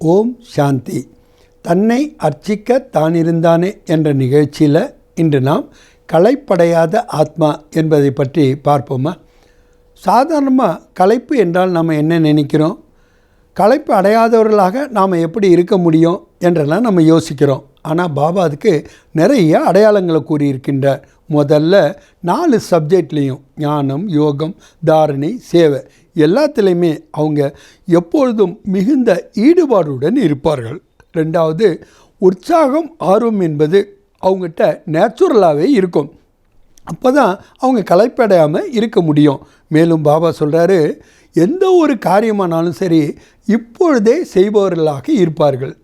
ஓம் சாந்தி. தன்னை அர்ச்சிக்க தானிருந்தானே என்ற நிகழ்ச்சியில் இன்று நாம் களைப்படையாத ஆத்மா என்பதை பற்றி பார்ப்போமா? சாதாரணமாக களைப்பு என்றால் நம்ம என்ன நினைக்கிறோம்? களைப்பு அடையாதவர்களாக நாம் எப்படி இருக்க முடியும் என்றெல்லாம் நம்ம யோசிக்கிறோம். ஆனால் பாபா அதுக்கு நிறைய அடையாளங்களை கூறியிருக்கின்றார். முதல்ல நாலு சப்ஜெக்ட்லேயும் ஞானம் யோகம் தாரணை சேவை. எல்லாத்துலேயுமே அவங்க எப்பொழுதும் மிகுந்த ஈடுபாடுடன் இருப்பார்கள். ரெண்டாவது உற்சாகம் ஆர்வம் என்பது அவங்ககிட்ட நேச்சுரலாகவே இருக்கும். அப்போ தான் அவங்க களைப்படையாமல் இருக்க முடியும். மேலும் பாபா சொல்கிறாரு எந்த ஒரு காரியமானாலும் சரி இப்பொழுதே செய்பவர்களாக இருப்பார்கள்.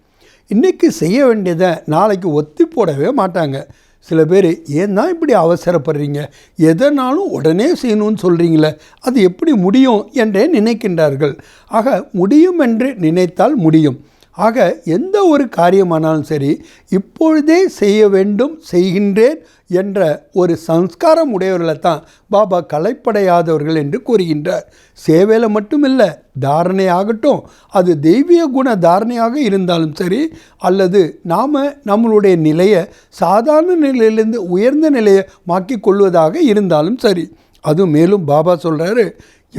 இன்றைக்கி செய்ய வேண்டியதை நாளைக்கு ஒத்தி போடவே மாட்டாங்க. சில பேர் ஏன் தான் இப்படி அவசரப்படுறீங்க? எதனாலும் உடனே செய்யணும்னு சொல்கிறீங்களே அது எப்படி முடியும்? என்றே நினைக்கின்றார்கள். ஆக முடியும் என்று நினைத்தால் முடியும். ஆக எந்த ஒரு காரியமானாலும் சரி இப்பொழுதே செய்ய வேண்டும் செய்கின்றேன் என்ற ஒரு சம்ஸ்காரம் உடையவர்களை தான் பாபா கலைப்படையாதவர்கள் என்று கூறுகின்றார். சேவையில் மட்டுமில்லை தாரணை ஆகட்டும் அது தெய்வீக குண தாரணையாக இருந்தாலும் சரி அல்லது நாம் நம்மளுடைய நிலையை சாதாரண நிலையிலிருந்து உயர்ந்த நிலையை மாக்கிக் கொள்வதாக இருந்தாலும் சரி. அதுவும் மேலும் பாபா சொல்கிறாரு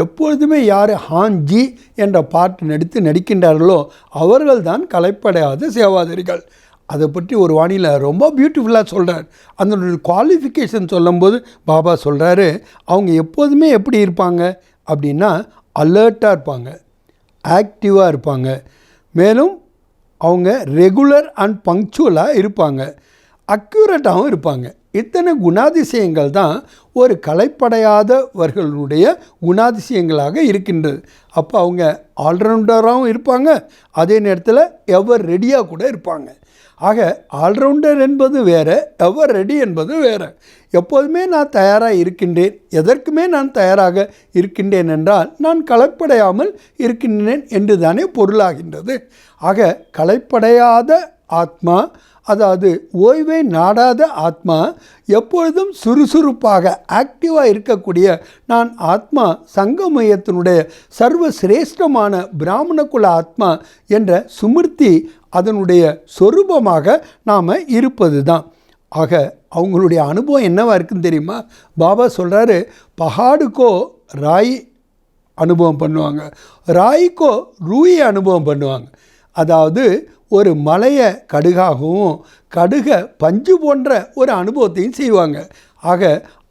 எப்பொழுதுமே யார் ஹான்ஜி என்ற பாட்டு நடித்து நடிக்கின்றார்களோ அவர்கள்தான் கலைப்படையாத சேவாதாரிகள். அதை பற்றி ஒரு வாணியில் ரொம்ப பியூட்டிஃபுல்லாக சொல்கிறார் அந்த குவாலிஃபிகேஷன் சொல்லும்போது பாபா சொல்கிறாரு அவங்க எப்போதுமே எப்படி இருப்பாங்க? அப்படின்னா அலர்ட்டாக இருப்பாங்க ஆக்டிவாக இருப்பாங்க. மேலும் அவங்க ரெகுலர் அண்ட் பங்க்சுவலாக இருப்பாங்க அக்யூரேட்டாகவும் இருப்பாங்க. இத்தனை குணாதிசயங்கள் தான் ஒரு கலைப்படையாதவர்களுடைய குணாதிசயங்களாக இருக்கின்றது. அப்போ அவங்க ஆல்ரவுண்டராகவும் இருப்பாங்க அதே நேரத்தில் எவர் ரெடியாக கூட இருப்பாங்க. ஆக ஆல்ரவுண்டர் என்பது வேறு எவர் ரெடி என்பது வேறு. எப்போதுமே நான் தயாராக இருக்கின்றேன் எதற்குமே நான் தயாராக இருக்கின்றேன் என்றால் நான் கலைப்படையாமல் இருக்கின்றேன் என்று தானே பொருளாகின்றது. ஆக கலைப்படையாத ஆத்மா அதாவது ஓய்வை நாடாத ஆத்மா எப்பொழுதும் சுறுசுறுப்பாக ஆக்டிவாக இருக்கக்கூடிய நான் ஆத்மா சங்கமயத்தினுடைய சர்வ சிரேஷ்டமான பிராமண ஆத்மா என்ற சுமிர்த்தி அதனுடைய சொரூபமாக நாம் இருப்பது தான் ஆக அவங்களுடைய அனுபவம் என்னவாக இருக்குன்னு தெரியுமா? பாபா சொல்கிறாரு பஹாடுக்கோ ராய் அனுபவம் பண்ணுவாங்க ராய்க்கோ ரூயை அனுபவம் பண்ணுவாங்க. அதாவது ஒரு மலையை கடுகாகவும் கடுகை பஞ்சு போன்ற ஒரு அனுபவத்தையும் செய்வாங்க. ஆக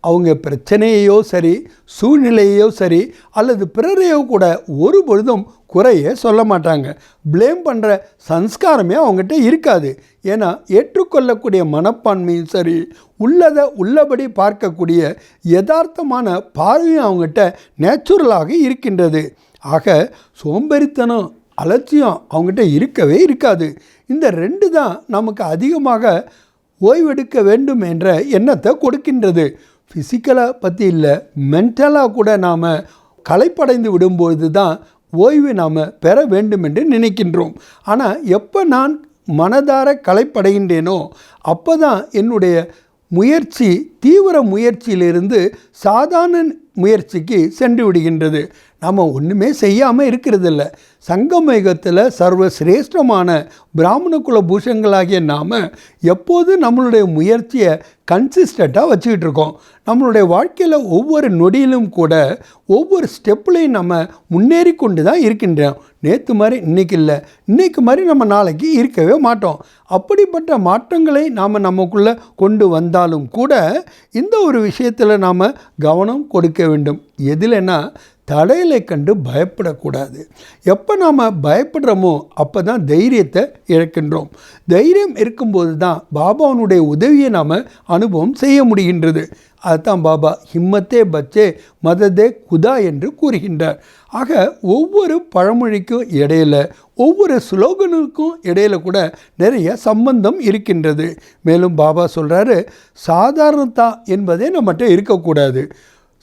அவங்க பிரச்சனையையோ சரி சூழ்நிலையோ சரி அல்லது பிறரையோ கூட ஒரு பொழுதும் குறைய சொல்ல மாட்டாங்க. ப்ளேம் பண்ணுற சன்ஸ்காரமே அவங்ககிட்ட இருக்காது. ஏன்னா ஏற்றுக்கொள்ளக்கூடிய மனப்பான்மையும் சரி உள்ளதை உள்ளபடி பார்க்கக்கூடிய யதார்த்தமான பார்வையும் அவங்ககிட்ட நேச்சுரலாக இருக்கின்றது. ஆக சோம்பேறித்தனம் அலட்சியம் அவங்ககிட்ட இருக்கவே இருக்காது. இந்த ரெண்டு தான் நமக்கு அதிகமாக ஓய்வெடுக்க வேண்டும் என்ற எண்ணத்தை கொடுக்கின்றது. ஃபிசிக்கலாக பற்றி இல்லை மென்டலாக கூட நாம் களைப்படைந்து விடும்பொழுது தான் ஓய்வு நாம் பெற வேண்டும் என்று நினைக்கின்றோம். ஆனால் எப்போ நான் மனதார களைப்படைகின்றேனோ அப்போ தான் என்னுடைய முயற்சி தீவிர முயற்சியிலிருந்து சாதாரண முயற்சிக்கு சென்று விடுகின்றது. நாம் ஒன்றுமே செய்யாமல் இருக்கிறதில்ல. சங்கமேகத்தில் சர்வ சிரேஷ்டமான பிராமண குல பூஷங்களாகிய நாம் எப்போது நம்மளுடைய முயற்சியை கன்சிஸ்டண்ட்டாக வச்சுக்கிட்டு இருக்கோம். நம்மளுடைய வாழ்க்கையில் ஒவ்வொரு நொடியிலும் கூட ஒவ்வொரு ஸ்டெப்லையும் நம்ம முன்னேறி கொண்டு தான் இருக்கின்றோம். நேற்று மாதிரி இன்றைக்கி இல்லை. இன்றைக்கு மாதிரி நம்ம நாளைக்கு இருக்கவே மாட்டோம். அப்படிப்பட்ட மாற்றங்களை நாம் நமக்குள்ளே கொண்டு வந்தாலும் கூட இந்த ஒரு விஷயத்தில் நாம் கவனம் கொடுக்க வேண்டும். எதில்னா தடைகளை கண்டு பயப்படக்கூடாது. எப்போ நாம் பயப்படுறோமோ அப்போ தான் தைரியத்தை இழக்கின்றோம். தைரியம் இருக்கும்போது தான் பாபாவனுடைய உதவியை நாம் அனுபவம் செய்ய முடிகின்றது. அதுதான் பாபா ஹிம்மத்தே பச்சே மததே குதா என்று கூறுகின்றார். ஆக ஒவ்வொரு பழமொழிக்கும் இடையில ஒவ்வொரு ஸ்லோகனுக்கும் இடையில கூட நிறைய சம்பந்தம் இருக்கின்றது. மேலும் பாபா சொல்கிறாரு சாதாரணத்தா என்பதே நம்மகிட்ட இருக்கக்கூடாது.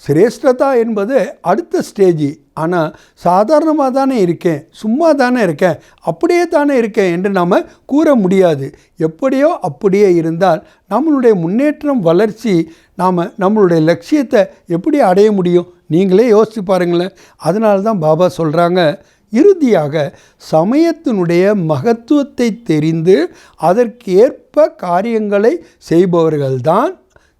சிரேஷ்டதா என்பது அடுத்த ஸ்டேஜி. ஆனால் சாதாரணமாக தானே இருக்கேன் சும்மா தானே இருக்கேன் அப்படியே தானே இருக்கேன் என்று நாம் கூற முடியாது. எப்படியோ அப்படியே இருந்தால் நம்மளுடைய முன்னேற்றம் வளர்ச்சி நாம் நம்மளுடைய லட்சியத்தை எப்படி அடைய முடியும்? நீங்களே யோசித்து பாருங்களேன். அதனால தான் பாபா சொல்கிறாங்க இறுதியாக சமயத்தினுடைய மகத்துவத்தை தெரிந்து அதற்கேற்ப காரியங்களை செய்பவர்கள்தான்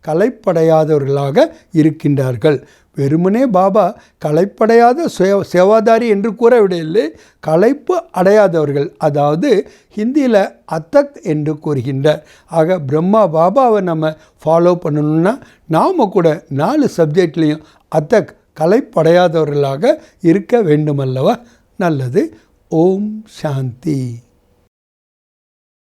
கலைப்படையாதவர்களாக இருக்கின்றார்கள். வெறுமனே பாபா கலைப்படையாத சுய சேவாதாரி என்று கூறவிடவில்லை. களைப்பு அடையாதவர்கள் அதாவது ஹிந்தியில் அத்தக் என்று கூறுகின்றார். ஆக பிரம்மா பாபாவை நம்ம ஃபாலோ பண்ணணும்னா நாம் கூட நாலு சப்ஜெக்ட்லேயும் அத்தக் கலைப்படையாதவர்களாக இருக்க வேண்டுமல்லவா? நல்லது. ஓம் சாந்தி.